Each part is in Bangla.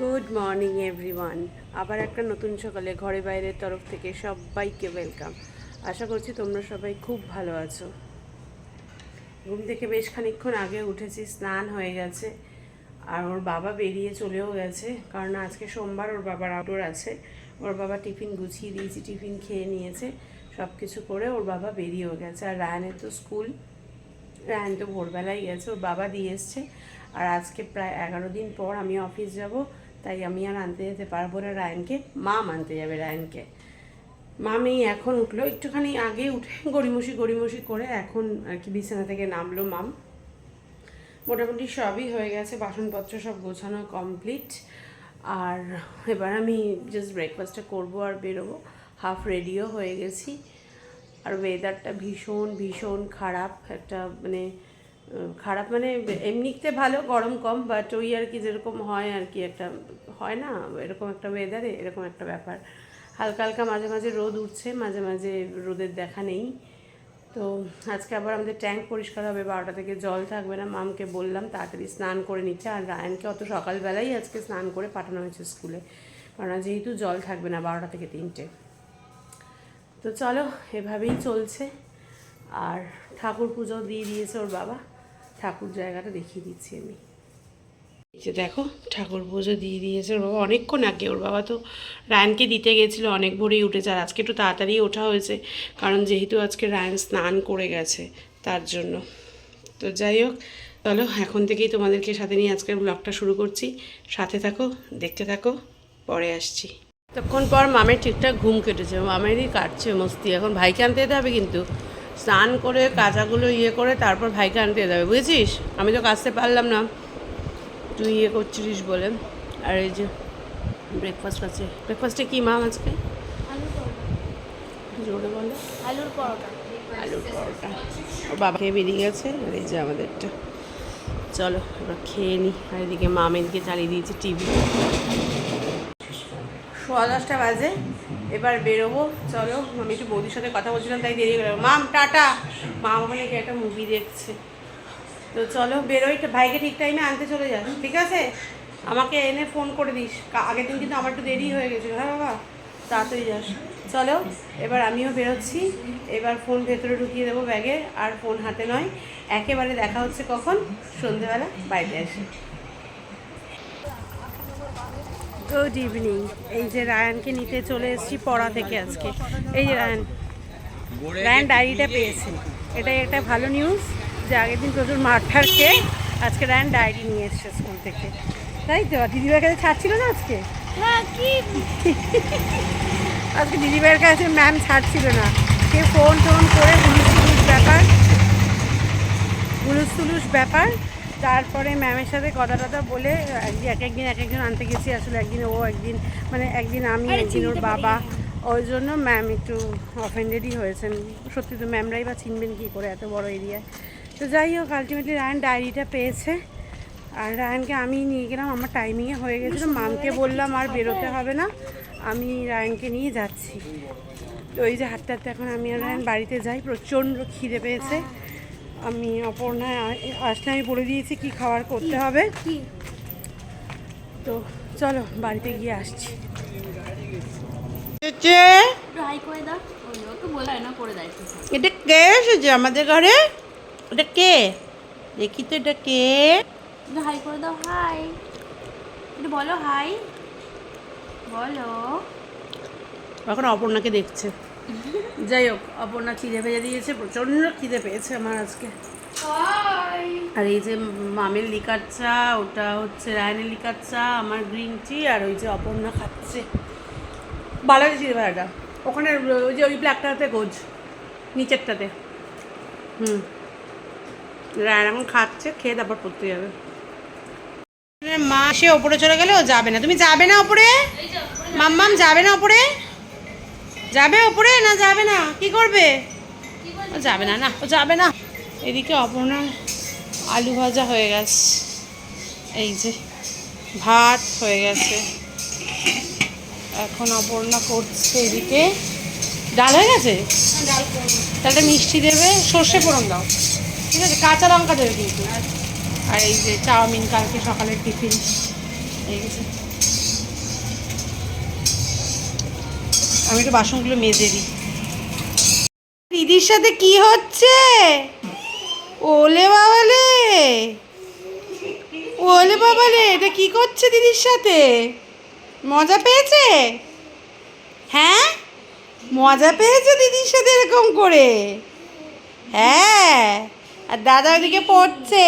গুড মর্নিং এভরিওয়ান আবার একটা নতুন সকালে ঘরে বাইরের তরফ থেকে সবাইকে ওয়েলকাম আশা করছি তোমরা সবাই খুব ভালো আছো। ঘুম থেকে বেশ খানিকক্ষণ আগে উঠেছি, স্নান হয়ে গেছে। আর ওর বাবা বেরিয়ে চলেও গেছে, কারণ আজকে সোমবার ওর বাবার আউটডোর আছে। ওর বাবা টিফিন গুছিয়ে দিয়েছি, টিফিন খেয়ে নিয়েছে সব কিছু করে ওর বাবা বেরিয়েও গেছে। আর রায়ানের তো স্কুল। রায়ন তো ভোরবেলায় গেছে, ওর বাবা দিয়ে এসছে। আর আজকে প্রায় এগারো দিন পর আমি অফিস যাব। তাই আমি আর আনতে যেতে পারব না রায়নকে, মাম আনতে যাবে রায়নকে। মামি এখন উঠল, একটুখানি আগে উঠে গড়িমসি গড়িমসি করে এখন আর কি বিছানা থেকে নামলো মাম। মোটামুটি সবই হয়ে গেছে, বাসনপত্র সব গোছানো কমপ্লিট আর এবার আমি জাস্ট ব্রেকফাস্টটা করব আর বেরোবো। হাফ রেডিও হয়ে গেছি। আর ওয়েদারটা ভীষণ ভীষণ খারাপ। একটা মানে খারাপ মানে এমনিতে ভালো, গরম কম বাট ওই আর কি যেরকম হয় আর কি একটা, হয় না, এরকম একটা ওয়েদারে এরকম একটা ব্যাপার। হালকা হালকা মাঝে মাঝে রোদ উঠছে, মাঝে মাঝে রোদের দেখা নেই। তো আজকে আবার আমাদের ট্যাঙ্ক পরিষ্কার হবে, বারোটা থেকে জল থাকবে না, মামকে বললাম, তাড়াতাড়ি স্নান করে নিচ্ছে, আর রায়নকে অত সকালবেলাই আজকে স্নান করে পাঠানো হয়েছে স্কুলে কারণ যেহেতু জল থাকবে না বারোটা থেকে তিনটে। তো চলো, এভাবেই চলছে, আর ঠাকুর পুজো দিয়ে দিয়েছে ওর বাবা। ঠাকুর জায়গাটা দেখিয়ে দিচ্ছি আমি। যে দেখো, ঠাকুর পুজো দিয়ে দিয়েছে ওর বাবা। অনেকক্ষণ আগে ওর বাবা তো রায়নকে দিতে গেছিল, অনেক ভোরেই উঠেছে। আর আজকে একটু তাড়াতাড়ি ওঠা হয়েছে, কারণ যেহেতু আজকে রায়ন স্নান করে গেছে তার জন্য। তো যাই হোক, চলো, এখন থেকেই তোমাদেরকে সাথে নিয়ে আজকের ব্লগটা শুরু করছি। সাথে থাকো, দেখতে থাকো, পরে আসছি। তখন পর মামের ঠিকঠাক ঘুম কেটেছে, মামেরই কাটছে, মস্তি। এখন ভাইকে আনতে যেতে হবে কিন্তু। স্নান করে কাজাগুলো ইয়ে করে তারপর ভাইকে আনতে যাবে বুঝেছিস? আমি তো কাচতে পারলাম না। তুই ইয়ে করছিলিস বলে। আর এই যে ব্রেকফাস্ট আছে। ব্রেকফাস্টে কী মাম আজকে? আলুর পরোটা জোরে বলো। আলুর পরোটা। আলুর পরোটা। বাবা খেয়ে বেরিয়ে গেছে। আর এই যে আমাদেরটা। চলো এবার খেয়ে নিই আর এদিকে মাম এদিকে চালিয়ে দিয়েছি টিভি। সোয়া দশটা বাজে। এবার বেরোবো, চলো, আমি একটু বৌদির সাথে কথা বলছিলাম, তাই দেরি গেল। মাম, টাটা! মা ওখানে গিয়ে একটা মুভি দেখছে। তো চলো, বেরোই ভাইকে ঠিক টাইমে আনতে চলে যাস, ঠিক আছে? আমাকে এনে ফোন করে দিস। আগের দিন কিন্তু আমার একটু দেরি হয়ে গেছিল হ্যাঁ বাবা? তাড়াতাড়ি যাস। চলো, এবার আমিও বেরোচ্ছি। এবার ফোন ভেতরে ঢুকিয়ে দেবো ব্যাগে আর ফোন হাতে নয়। একেবারে দেখা হচ্ছে কখন? সন্ধেবেলা, বাড়িতে আসি। গুড ইভিনিং এই যে রায়ানকে নিতে চলে এসেছি পড়া থেকে আজকে। এই যে রায়ান রায়ান ডায়েরিটা পেয়েছে। এটাই একটা ভালো নিউজ যে আগের দিন প্রচুর মারঠার খেয়ে আজকে রায়ান ডায়েরি নিয়ে এসছে স্কুল থেকে। তাই তো? দিদিভাইয়ের কাছে ছাড়ছিল না আজকে? হ্যাঁ আজকে দিদিভাইয়ের কাছে ম্যাম ছাড়ছিল না। সে ফোন টোন করে হুলুস তুলুস ব্যাপার হুলুস তুলুস ব্যাপার। তারপরে ম্যামের সাথে কথা টথা বলে এক- এক একদিন এক একজন আনতে গেছি আসলে একদিন ও একদিন মানে একদিন আমি একদিন ওর বাবা। ওই জন্য ম্যাম একটু অফেন্ডেডই হয়েছেন। সত্যি তো ম্যামরাই বা চিনবেন কী করে এত বড় এরিয়ায় তো যাই হোক আলটিমেটলি রায়ন ডায়েরিটা পেয়েছে। আর রায়নকে আমি নিয়ে গেলাম আমার টাইমিংয়ে হয়ে গেছিল। মামকে বললাম আর বেরোতে হবে না আমি রায়নকে নিয়ে যাচ্ছি। তো ওই যে হাঁটতে হাঁটতে এখন আমি আর রায়ন বাড়িতে যাই প্রচণ্ড খিদে পেয়েছে। আমি অপর্ণায় আসলে আমি বলে দিয়েছি কি খাবার করতে হবে। কি? তো চলো বাড়িতে গিয়ে আসছি। এটা কে এসেছে আমাদের ঘরে? এটা কে? দেখি তো এটা কে? হাই করে দাও হাই একটু বলো হাই বলো। এখন অপর্ণাকে দেখছে। যাই হোক অপর্ণা খিদে ভেজে দিয়েছে প্রচণ্ড খিদে পেয়েছে আমার আজকে। আর এই যে মামের লিকার চা ওটা হচ্ছে রায়নের লিকার চা আমার গ্রিন টি আর ওই যে অপর্ণা খাচ্ছে। ভালো চিড়ে ভাড়াটা ওখানে ওই যে ওই ব্ল্যাকটাতে গোজ নিচেরটাতে। হুম। রায়ন এখন খাচ্ছে খেয়ে তারপর পড়তে যাবে। মা সে ওপরে চলে গেলে ও যাবে না। তুমি যাবে না ওপরে। মাম্মাম যাবে না ওপরে? যাবে ওপরে না যাবে না? কি করবে? ও যাবে না না ও যাবে না। এদিকে অপর্ণা আলু ভাজা হয়ে গেছে। এই যে ভাত হয়ে গেছে। এখন অপর্ণা করছে এদিকে। ডাল হয়ে গেছে? তাহলে মিষ্টি দেবে সর্ষে ফোড়ন দাও। ঠিক আছে কাঁচা লঙ্কা দেবে কিন্তু। আর এই যে চাউমিন কালকে সকালের টিফিন। এই যে। আমি একটু বাসনগুলো মেজে দিই। দিদির সাথে কি হচ্ছে? ওলে বাবালে! ওলে বাবালে এটা কি করছে দিদির সাথে? মজা পেয়েছে? হ্যাঁ? মজা পেয়েছে দিদির সাথে এরকম করে? হ্যাঁ? আর দাদা ওদিকে পড়ছে।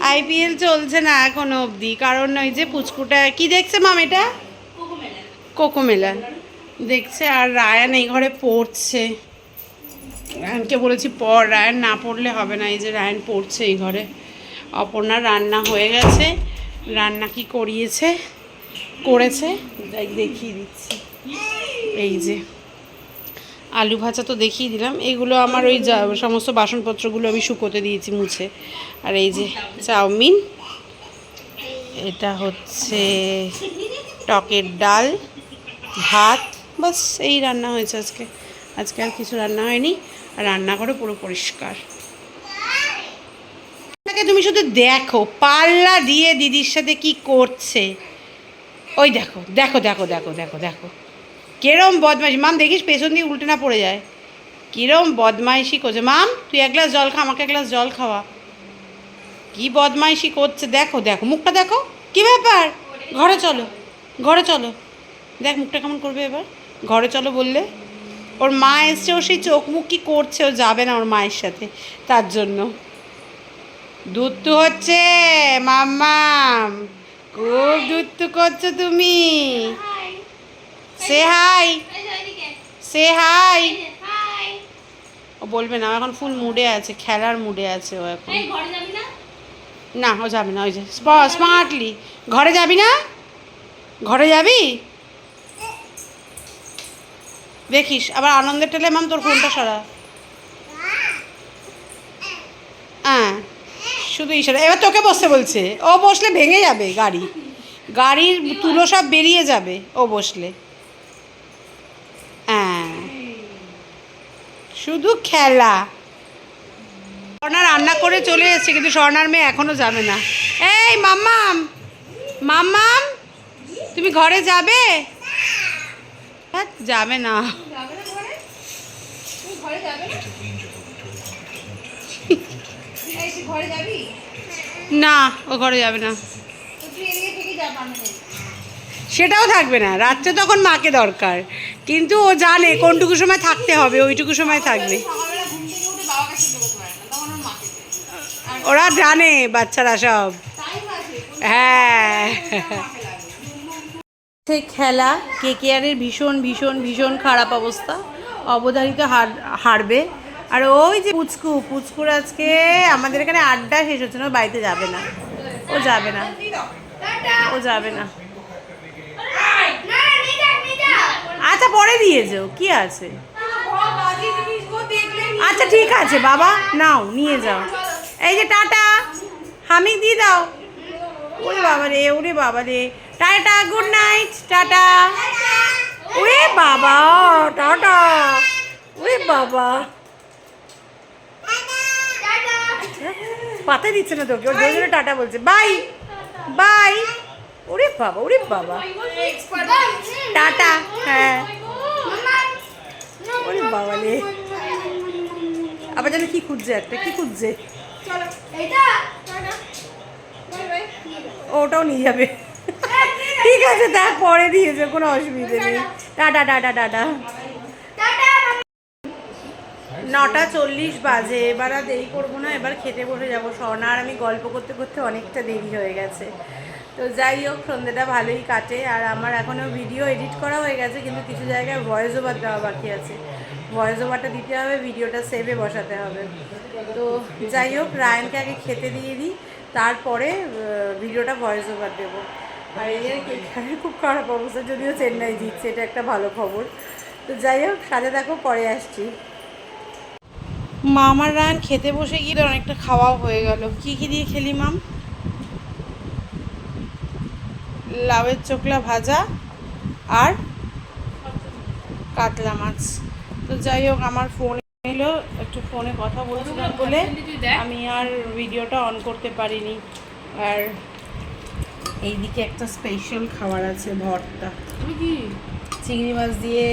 আইপিএল চলছে না এখনও অবধি কারণ ওই যে পুচকুটা কি দেখছে মাম এটা? কোকোমেলান দেখছে আর রায়ান এই ঘরে পড়ছে। রায়ানকে বলেছি পর রায়ান না পড়লে হবে না। এই যে রায়ান পড়ছে এই ঘরে। অপর্ণার রান্না হয়ে গেছে। রান্না কি করিয়েছে? করেছে? দেখ, দেখিয়ে দিচ্ছি। এই যে। আলু ভাজা তো দেখিয়ে দিলাম। এগুলো আমার ওই সমস্ত বাসনপত্রগুলো আমি শুকোতে দিয়েছি মুছে। আর এই যে চাউমিন। এটা হচ্ছে টকের ডাল, ভাত বাস, এই রান্না হয়েছে আজকে। আজকে আর কিছু রান্না হয়নি। আর রান্নাঘরে পুরো পরিষ্কার। তুমি শুধু দেখো, পাল্লা দিয়ে দিদির সাথে কি করছে। ওই দেখো দেখো দেখো দেখো দেখো দেখো। কিরম বদমাইশি। মাম, দেখিস পেছন দিয়ে উল্টে না পড়ে যায়। কিরম বদমাইশি করছে। মাম, তুই এক গ্লাস জল খা, আমাকে এক গ্লাস জল খাওয়া। কি বদমাইশি করছে। দেখো দেখো, মুখটা দেখো। কি ব্যাপার? ঘরে চলো ঘরে চলো। দেখ, মুখটা কেমন করবে এবার? ঘরে চলো বললে। ওর মা এসছে ও সেই চোখ মুখ কি করছে ও যাবে না ওর মায়ের সাথে। তার জন্য। দুধ হচ্ছে মাম্মাম খুব দুধ করছ তুমি। সে হাই সে হাই ও বলবে না এখন ফুল মুডে আছে খেলার মুডে আছে ও এখন। না? ও যাবে না ওই যে স্মার্টলি ঘরে যাবি না? ঘরে যাবি? দেখিস, আবার আনন্দের টেলে মাম, তোর ফোনটা সরা। হ্যাঁ শুধু ইশারা। এবার তোকে বসতে বলছে, ও বসলে ভেঙে যাবে গাড়ি। গাড়ির তুলো সব বেরিয়ে যাবে, ও বসলে। হ্যাঁ শুধু খেলা। স্বর্ণা রান্না করে চলে এসেছে, কিন্তু স্বর্ণার মেয়ে এখনও যাবে না। এই, মাম্মাম মাম্মাম, তুমি ঘরে যাবে? হ্যাঁ, যাবে না। না ও ঘরে যাবে না। সেটাও থাকবে না রাত্রে তখন মাকে দরকার। কিন্তু ও জানে কোনটুকু সময় থাকতে হবে ওইটুকু সময় থাকবে। ওরা জানে বাচ্চারা সব। হ্যাঁ। সেই খেলা কে কেয়ারের ভীষণ ভীষণ ভীষণ খারাপ অবস্থা। অবধারিত হার, হারবে। আর ওই যে পুচকু, পুচকুর আজকে আমাদের এখানে আড্ডা শেষ হচ্ছে না বাড়িতে যাবে না। ও যাবে না। ও যাবে না। আচ্ছা পরে দিয়ে যাও। কি আছে? আচ্ছা ঠিক আছে, বাবা, নাও, নিয়ে যাও। এই যে টাটা হামি দিয়ে দাও। ওরে বাবা রে ওরে বাবা রে টাটা গুড নাইট টাটা। ওরে বাবা টাটা। ওরে বাবা। পাতা দিচ্ছে না তোকে ওর জোরে টাটা বলছে। Bye bye. ওরে বাবা ওরে বাবা। টাটা হ্যাঁ। ওরে বাবা রে। আবার যেন কি খুঁজছে একটা কি খুঁজছে? ওটাও নিয়ে যাবে। ঠিক আছে তা পরে দিয়েছে কোনো অসুবিধে নেই। টাটা টাটা টাটা। নটা চল্লিশ বাজে এবার আর দেরি করব না এবার খেতে বসে যাব। স্বর্ণা আর আমি গল্প করতে করতে অনেকটা দেরি হয়ে গেছে। তো যাই হোক সন্ধ্যেটা ভালোই কাটে আর আমার এখনও ভিডিও এডিট করা হয়ে গেছে কিন্তু কিছু জায়গায় ভয়েস ওভার দেওয়া বাকি আছে। ভয়েস ওভারটা দিতে হবে ভিডিওটা সেভে বসাতে হবে। তো যাই হোক রায়নকে আগে খেতে দিয়ে দিই তারপরে ভিডিওটা ভয়েস ওভার দেবো। আর এই এখানে খুব খারাপ অবস্থা যদিও চেন্নাই জিতছে এটা একটা ভালো খবর। তো যাই হোক সাথে দেখো পরে আসছি। মামার রান খেতে বসে গিয়ে অনেকটা খাওয়া হয়ে গেল। কি কি দিয়ে খেলি মাম? লাউয়ের চোকলা ভাজা আর কাতলা মাছ। তো যাই হোক আমার ফোন এলো একটু ফোনে কথা বলছিলাম বলে আমি আর ভিডিওটা অন করতে পারিনি। আর এইদিকে একটা স্পেশাল খাবার আছে ভর্তা। তুমি কি? চিংড়ি মাছ দিয়ে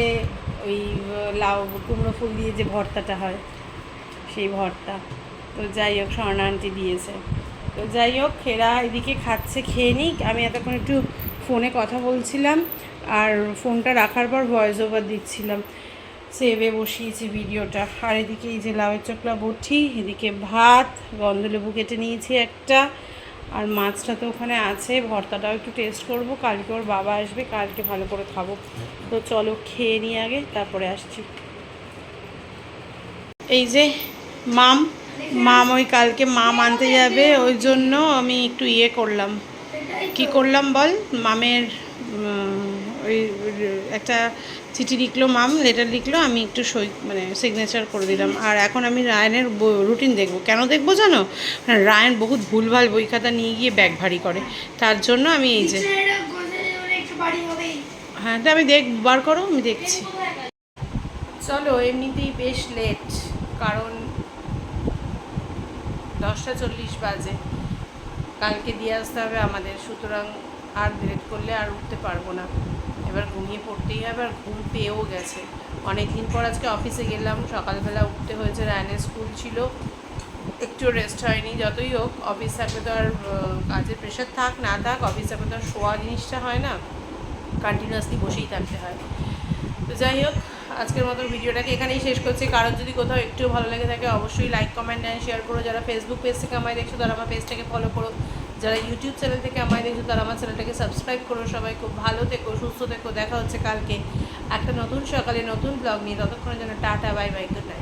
ওই লাউ কুমড়ো ফুল দিয়ে যে ভর্তাটা হয় সেই ভর্তা। তো যাই হোক স্বর্ণা আন্টি দিয়েছে। তো যাই হোক এরা এদিকে খাচ্ছে খেয়ে নিক। আমি এতক্ষণ একটু ফোনে কথা বলছিলাম আর ফোনটা রাখার পর ভয়েস ওভার দিচ্ছিলাম। সেভে বসিয়েছি ভিডিওটা। আর এদিকে এই যে লাউয়ের চোখলা বটি এদিকে ভাত গন্ধলেবু কেটে নিয়েছি একটা। আর মাছটা তো ওখানে আছে, ভর্তাটাও একটু টেস্ট করব, কালকে ওর বাবা আসবে, কালকে ভালো করে খাব। তো চলো খেয়ে নিই আগে, তারপরে আসছি। এই যে মাম মাম ওই কালকে মাম আনতে যাবে, ওই জন্য আমি একটু ইয়ে করলাম। কি করলাম বল? মামের ওই, একটা চিঠি লিখলো মাম লেটার লিখলো আমি একটু সই মানে সিগনেচার করে দিলাম। আর এখন আমি রায়নের রুটিন দেখব। কেন দেখব জানো? রায়ন বহুত ভুলভাল বই খাতা নিয়ে গিয়ে ব্যাগ ভারী করে। তার জন্য আমি এই যে হ্যাঁ তা আমি দেখ বার করো আমি দেখছি। চলো এমনিতেই বেশ লেট কারণ দশটা চল্লিশ বাজে। কালকে দিয়ে আসতে হবে আমাদের সুতরাং আর লেট করলে আর উঠতে পারব না। এবার ঘুমিয়ে পড়তেই হবে আর ঘুম পেয়েও গেছে। অনেক দিন পর আজকে অফিসে গেলাম, সকালবেলা উঠতে হয়েছে, রায়নের স্কুল ছিল। একটু রেস্ট হয়নি, যতই হোক অফিস থাকলে তো আর কাজের প্রেশার থাক, না থাক অফিস থাকলে তো আর শোয়া জিনিসটা হয় না। কন্টিনিউয়াসলি বসেই থাকতে হয়। তো যাই হোক, আজকের মতো ভিডিওটাকে এখানেই শেষ করছি। কারোর যদি কোথাও একটু ভালো লেগে থাকে, অবশ্যই লাইক কমেন্ট অ্যান্ড শেয়ার করো। যারা ফেসবুক পেজ থেকে আমায় দেখছ, তারা আমার পেজটাকে ফলো করো। যারা ইউটিউব চ্যানেল থেকে আমায় দেখছ, তারা আমার চ্যানেলটাকে সাবস্ক্রাইব করো সবাই। খুব ভালো থেকো, সুস্থ থেকো। দেখা হচ্ছে কালকে। একটা নতুন সকালে নতুন ব্লগ নিয়ে। ততক্ষণের জন্য tata bye bye good night